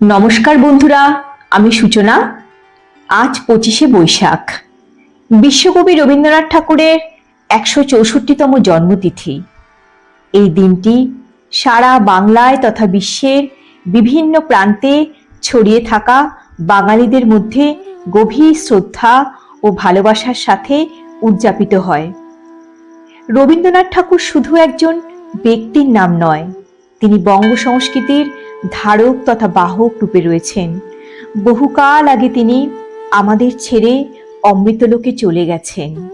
নমস্কার বন্ধুরা, আমি সূচনা। আজ পঁচিশে বৈশাখ। বিশ্বকবি রবীন্দ্রনাথ ঠাকুরের একশো চৌষট্টিতম জন্মতিথি। এই দিনটি সারা বাংলায় তথা বিশ্বের বিভিন্ন প্রান্তে ছড়িয়ে থাকা বাঙালিদের মধ্যে গভীর শ্রদ্ধা ও ভালোবাসার সাথে উদযাপিত হয়। রবীন্দ্রনাথ ঠাকুর শুধু একজন ব্যক্তির নাম নয়, তিনি বঙ্গ সংস্কৃতির ধারক তথা বাহক রূপে রয়েছেন। বহুকাল আগে তিনি আমাদের ছেড়ে অমৃতলোকে চলে গেছেন।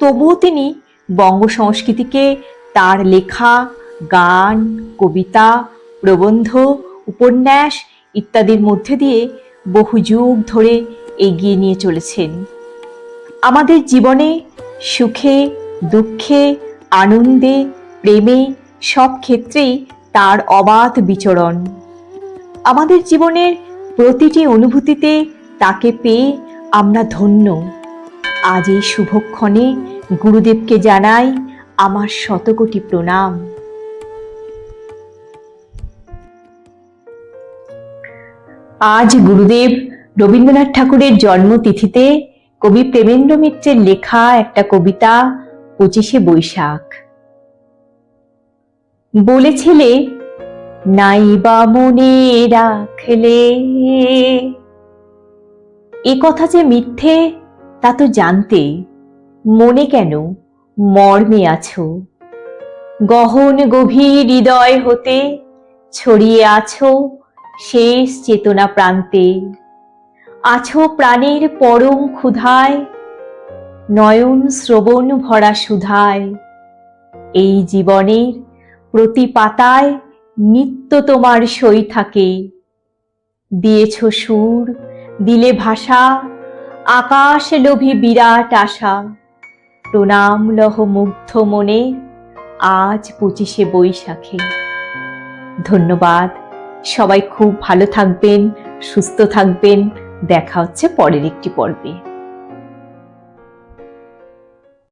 তবুও তিনি বঙ্গ সংস্কৃতিকে তার লেখা, গান, কবিতা, প্রবন্ধ, উপন্যাস ইত্যাদির মধ্যে দিয়ে বহু যুগ ধরে এগিয়ে নিয়ে চলেছেন। আমাদের জীবনে সুখে, দুঃখে, আনন্দে, প্রেমে সব ক্ষেত্রেই তার অবাধ বিচরণ। আমাদের জীবনের প্রতিটি অনুভূতিতে তাকে পেয়ে আমরা ধন্য। আজ এই শুভক্ষণে গুরুদেবকে জানাই আমার শতকোটি প্রণাম। আজ গুরুদেব রবীন্দ্রনাথ ঠাকুরের জন্মতিথিতে কবি প্রেমেন্দ্র মিত্রের লেখা একটা কবিতা পঁচিশে বৈশাখ। বলেছিলে নাই বা মনে রাখলে। এ কথা যে মিথ্যে, তা তো জানতে মনে কেন মর্মে আছো? গহন গভীর হৃদয় হতে ছড়িয়ে আছো শেষ চেতনা প্রান্তে। আছো প্রাণের পরম ক্ষুধায়, নয়ন শ্রবণ ভরা সুধায়। এই জীবনের প্রতি পাতায় নিত্য তোমার সই থাকে। দিয়েছ সুর, দিলে ভাষা আকাশ লোভী বিরাট আশা। প্রণাম লহ মুগ্ধ মনে, আজ পঁচিশে বৈশাখে। ধন্যবাদ, সবাই খুব ভালো থাকবেন, সুস্থ থাকবেন। দেখা হচ্ছে পরের একটি পর্বে।